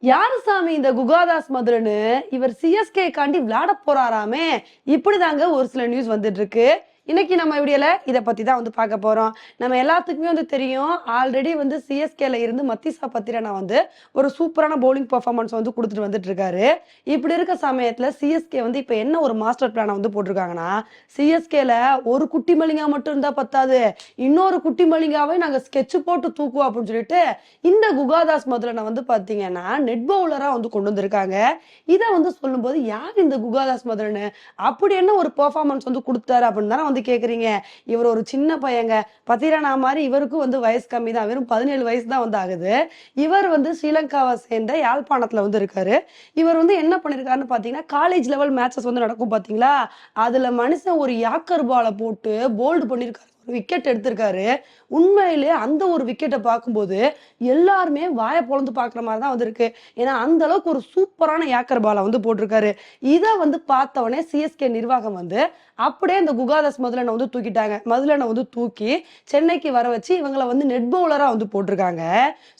யாரு சாமி இந்த குகாதாஸ் மதுரன்னு இவர் சிஎஸ்கே காண்டி விளையாட போறாராமே. இப்படிதாங்க ஒரு சில நியூஸ் வந்துட்டு இருக்கு. இன்னைக்கு நம்ம வீடியோல இதை பத்தி தான் வந்து பார்க்க போறோம். நம்ம எல்லாத்துக்குமே வந்து தெரியும் ஆல்ரெடி வந்து சிஎஸ்கேல இருந்து மத்திசா பத்திரனா வந்து ஒரு சூப்பரான பவுலிங் பர்ஃபார்மன்ஸ் வந்து கொடுத்துட்டு வந்துட்டு இருக்காரு இப்படி இருக்க சமயத்துல சிஎஸ்கே வந்து இப்போ என்ன ஒரு மாஸ்டர் பிளானை வந்து போட்டிருக்காங்கன்னா சிஎஸ்கேல ஒரு குட்டி மலிங்கா மட்டும் இருந்தா பத்தாது. இன்னொரு குட்டி மலிங்காவே நாங்க ஸ்கெட்ச் போட்டு தூக்குவோம் அப்படின்னு சொல்லிட்டு இந்த குகாதாஸ் மதுரனை வந்து பாத்தீங்கன்னா நெட் பவுலரா வந்து கொண்டு வந்திருக்காங்க. இதை வந்து சொல்லும்போது யார் இந்த குகாதாஸ் மதுரன்? அப்படி என்ன ஒரு பெர்ஃபார்மன்ஸ் வந்து கொடுத்தாரு அப்படின்னு தானே வந்து கேக்குறீங்க. இவர் ஒரு சின்ன பையங்க. பத்திரனா மாதிரி இவருக்கும் வந்து வயசு கம்மி தான். வெறும் பதினேழு வயசு தான் வந்து ஆகுது. இவர் வந்து ஸ்ரீலங்காவை சேர்ந்த யாழ்ப்பாணத்துல வந்து இருக்காரு. இவர் வந்து என்ன பண்ணிருக்காருன்னு பாத்தீங்கன்னா காலேஜ் லெவல் மேட்சஸ் வந்து நடக்கும் பாத்தீங்களா? அதுல மனுஷன் ஒரு யாக்கர் பாலை போட்டு போல்டு பண்ணிருக்காரு. விக்கெட் எடுத்திருக்காரு. உண்மையிலே அந்த ஒரு விக்கெட்டை பார்க்கும்போது எல்லாருமே வாயை பொழந்து பார்க்குற மாதிரி தான் வந்திருக்கு. ஏன்னா அந்த அளவுக்கு ஒரு சூப்பரான ஏக்கர் பாலை வந்து போட்டிருக்காரு. இதை வந்து பார்த்தவொடனே சிஎஸ்கே நிர்வாகம் வந்து அப்படியே இந்த குகாதாஸ் முதலனை வந்து தூக்கிட்டாங்க. முதலனை வந்து தூக்கி சென்னைக்கு வர வச்சு இவங்களை வந்து நெட் பவுலராக வந்து போட்டிருக்காங்க.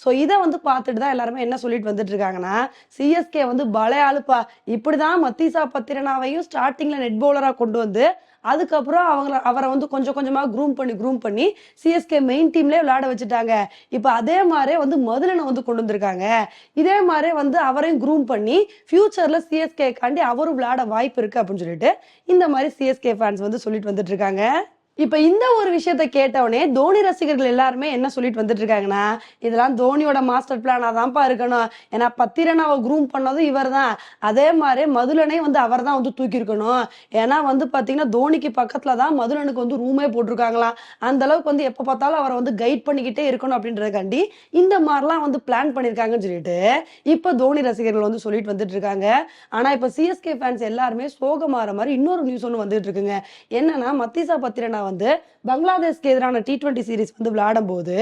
ஸோ இதை வந்து பார்த்துட்டு தான் எல்லாருமே என்ன சொல்லிட்டு வந்துட்டு இருக்காங்கன்னா சிஎஸ்கே வந்து பலே ஆளுப்பா. இப்படிதான் மத்தீசா பத்திரனாவையும் ஸ்டார்டிங்ல நெட் பவுலராக கொண்டு வந்து அதுக்கப்புறம் அவங்கள அவரை வந்து கொஞ்சம் கொஞ்சமாக குரூம் பண்ணி க்ரூம் பண்ணி சிஎஸ்கே மெயின் டீம்லேயே விளையாட வச்சுட்டாங்க. இப்போ அதே மாதிரி வந்து மதுரனை வந்து கொண்டு வந்திருக்காங்க. இதே மாதிரி வந்து அவரையும் க்ரூம் பண்ணி ஃபியூச்சரில் சிஎஸ்கே காண்டி அவரும் விளையாட வாய்ப்பு இருக்கு அப்படின்னு சொல்லிட்டு இந்த மாதிரி சிஎஸ்கே ஃபேன்ஸ் வந்து சொல்லிட்டு வந்துட்டு இருக்காங்க. இப்ப இந்த ஒரு விஷயத்த கேட்டவொடனே தோனி ரசிகர்கள் எல்லாருமே என்ன சொல்லிட்டு வந்துட்டு இருக்காங்கன்னா இதெல்லாம் தோனியோட மாஸ்டர் பிளானா தான்ப்பா இருக்கணும். ஏன்னா பத்திரனாவை குரூம் பண்ணதும் இவர் தான் அதே மாதிரி மதுரனை வந்து அவர் தான் வந்து தூக்கியிருக்கணும். ஏன்னா வந்து பாத்தீங்கன்னா தோனிக்கு பக்கத்துல தான் மதுலனுக்கு வந்து ரூமே போட்டிருக்காங்களாம். அந்த அளவுக்கு வந்து எப்ப பார்த்தாலும் அவரை வந்து கைட் பண்ணிக்கிட்டே இருக்கணும் அப்படின்றதுக்காண்டி இந்த மாதிரிலாம் வந்து பிளான் பண்ணிருக்காங்கன்னு சொல்லிட்டு இப்ப தோனி ரசிகர்கள் வந்து சொல்லிட்டு வந்துட்டு இருக்காங்க ஆனா இப்ப சிஎஸ்கே ஃபேன்ஸ் எல்லாருமே சோகமாற மாதிரி இன்னொரு நியூஸ் ஒன்று வந்துட்டு இருக்குங்க என்னன்னா மத்திசா பத்திரனா வந்து பங்களாதேஷ்க்கு எதிரான டி டுவெண்ட்டி சீரிஸ் வந்து விளையாடும் போது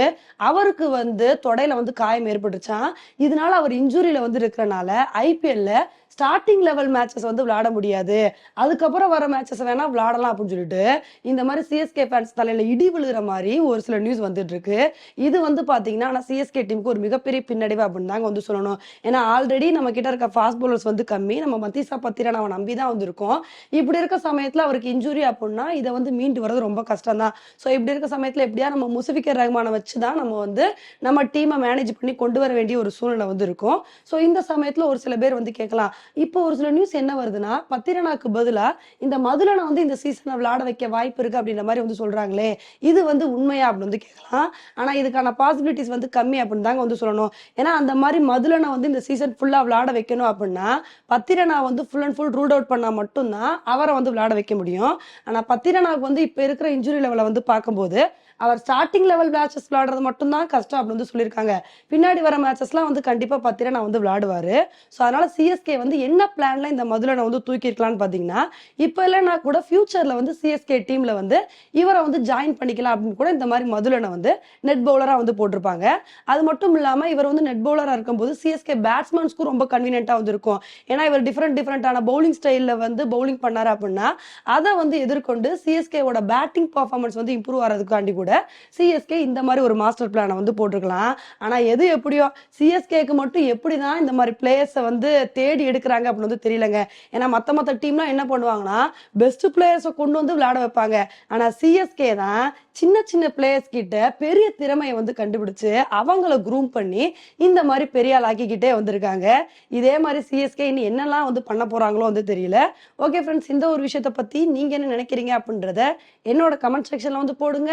அவருக்கு வந்து தொடையில வந்து காயம் ஏற்பட்டுச்சான் இதனால அவர் இன்ஜுரியில வந்து இருக்கிறனால ஐபிஎல்ல ஸ்டார்டிங் லெவல் மேட்சஸ் வந்து விளையாட முடியாது. அதுக்கப்புறம் வர மேட்சஸ் வேணா விளையாடலாம் அப்படின்னு சொல்லிட்டு இந்த மாதிரி சிஎஸ்கே ஃபேன்ஸ் தலையில இடி விழுகிற மாதிரி ஒரு சில நியூஸ் வந்துட்டு இருக்கு இது வந்து பாத்தீங்கன்னா ஆனா சிஎஸ்கே டீமுக்கு ஒரு மிகப்பெரிய பின்னடைவு அப்படின்னு தாங்க வந்து சொல்லணும். ஏன்னா ஆல்ரெடி நம்ம கிட்ட இருக்க ஃபாஸ்ட் பவுலர்ஸ் வந்து கம்மி. நம்ம மத்திசா பத்திரனாவை நம்பி தான் வந்திருக்கோம். இப்படி இருக்க சமயத்துல அவருக்கு இன்ஜுரி அப்படின்னா இதை வந்து மீண்டு வர்றது ரொம்ப கஷ்டம் தான் ஸோ இப்படி இருக்க சமயத்துல எப்படியா நம்ம முசஃபிகர் ரஹ்மானை வச்சு தான் நம்ம வந்து நம்ம டீமை மேனேஜ் பண்ணி கொண்டு வர வேண்டிய ஒரு சூழ்நிலை வந்து இருக்கும். ஸோ இந்த சமயத்துல ஒரு சில பேர் வந்து கேட்கலாம். இப்போ ஒரு சில நியூஸ் என்ன வருதுன்னா பத்திரனாக்கு பதிலா இந்த மதுலனை வந்து இந்த சீசனை விளையாட வைக்க வாய்ப்பு இருக்கு அப்படின்ற மாதிரி வந்து சொல்றாங்களே. இது வந்து உண்மையா அப்படின்னு வந்து கேட்கலாம். ஆனா இதுக்கான பாசிபிலிட்டிஸ் வந்து கம்மி அப்படின்னு தாங்க வந்து சொல்லணும். ஏன்னா அந்த மாதிரி மதுலனை வந்து இந்த சீசன் ஃபுல்லா விளையாட வைக்கணும் அப்படின்னா பத்திரனா வந்து full and full root out பண்ணா மட்டும்தான் அவரை வந்து விளையாட வைக்க முடியும். ஆனா பத்திரனாக்கு வந்து இப்ப இருக்கிற இன்ஜுரி லெவலை வந்து பார்க்கும்போது அவர் ஸ்டார்டிங் லெவல் மேட்சஸ் விளையாடுறது மட்டும்தான் கஷ்டம் அப்படின்னு வந்து சொல்லியிருக்காங்க. பின்னாடி வர மேட்சஸ்லாம் வந்து கண்டிப்பாக பார்த்தீங்கன்னா வந்து விளையாடுவாரு. ஸோ அதனால சிஎஸ்கே வந்து என்ன பிளான்ல இந்த மதுலனை வந்து தூக்கியிருக்கலாம்னு பார்த்தீங்கன்னா இப்போ இல்லைன்னா கூட ஃபியூச்சரில் வந்து சிஎஸ்கே டீம்ல வந்து இவரை வந்து ஜாயின் பண்ணிக்கலாம் அப்படின்னு கூட இந்த மாதிரி மதுலனை வந்து நெட் பவுலராக வந்து போட்டிருப்பாங்க. அது மட்டும் இல்லாமல் இவர் வந்து நெட் பவுலராக இருக்கும்போது சிஎஸ்கே பேட்ஸ்மேன்ஸ்க்கும் ரொம்ப கன்வீனியன்ட்டாக வந்து இருக்கும். ஏன்னா இவர் டிஃப்ரெண்ட் டிஃப்ரெண்டான பவுலிங் ஸ்டைலில் வந்து பவுலிங் பண்ணார் அப்படின்னா அதை வந்து எதிர்கொண்டு சிஎஸ்கேவோட பேட்டிங் பர்ஃபார்மன்ஸ் வந்து இம்ப்ரூவ் ஆகிறதுக்காண்டி கூட. சிஎஸ்கே இந்த மாதிரி ஒரு மாஸ்டர் பிளானை வந்து போட்டிருக்கலாம். ஆனால் எது எப்படியோ சிஎஸ்கேக்கு மட்டும் எப்படி தான் இந்த மாதிரி பிளேயர்ஸை வந்து தேடி எடுக்கிறாங்க அப்படின்னு வந்து தெரியலங்க. ஏன்னா மற்ற மற்ற டீம்லாம் என்ன பண்ணுவாங்கன்னா பெஸ்ட் பிளேயர்ஸை கொண்டு வந்து விளையாட வைப்பாங்க. ஆனால் சிஎஸ்கே தான் சின்ன சின்ன பிளேயர்ஸ் கிட்ட பெரிய திறமையை வந்து கண்டுபிடிச்சு அவங்கள குரூம் பண்ணி இந்த மாதிரி பெரிய ஆள் ஆக்கிக்கிட்டே வந்திருக்காங்க. இதே மாதிரி சிஎஸ்கே இனி என்னெல்லாம் வந்து பண்ண போறாங்களோ வந்து தெரியல. ஓகே ஃப்ரெண்ட்ஸ் இந்த ஒரு விஷயத்தை பத்தி நீங்க என்ன நினைக்கிறீங்க அப்படின்றத என்னோட கமெண்ட் செக்ஷன்ல வந்து போடுங்க.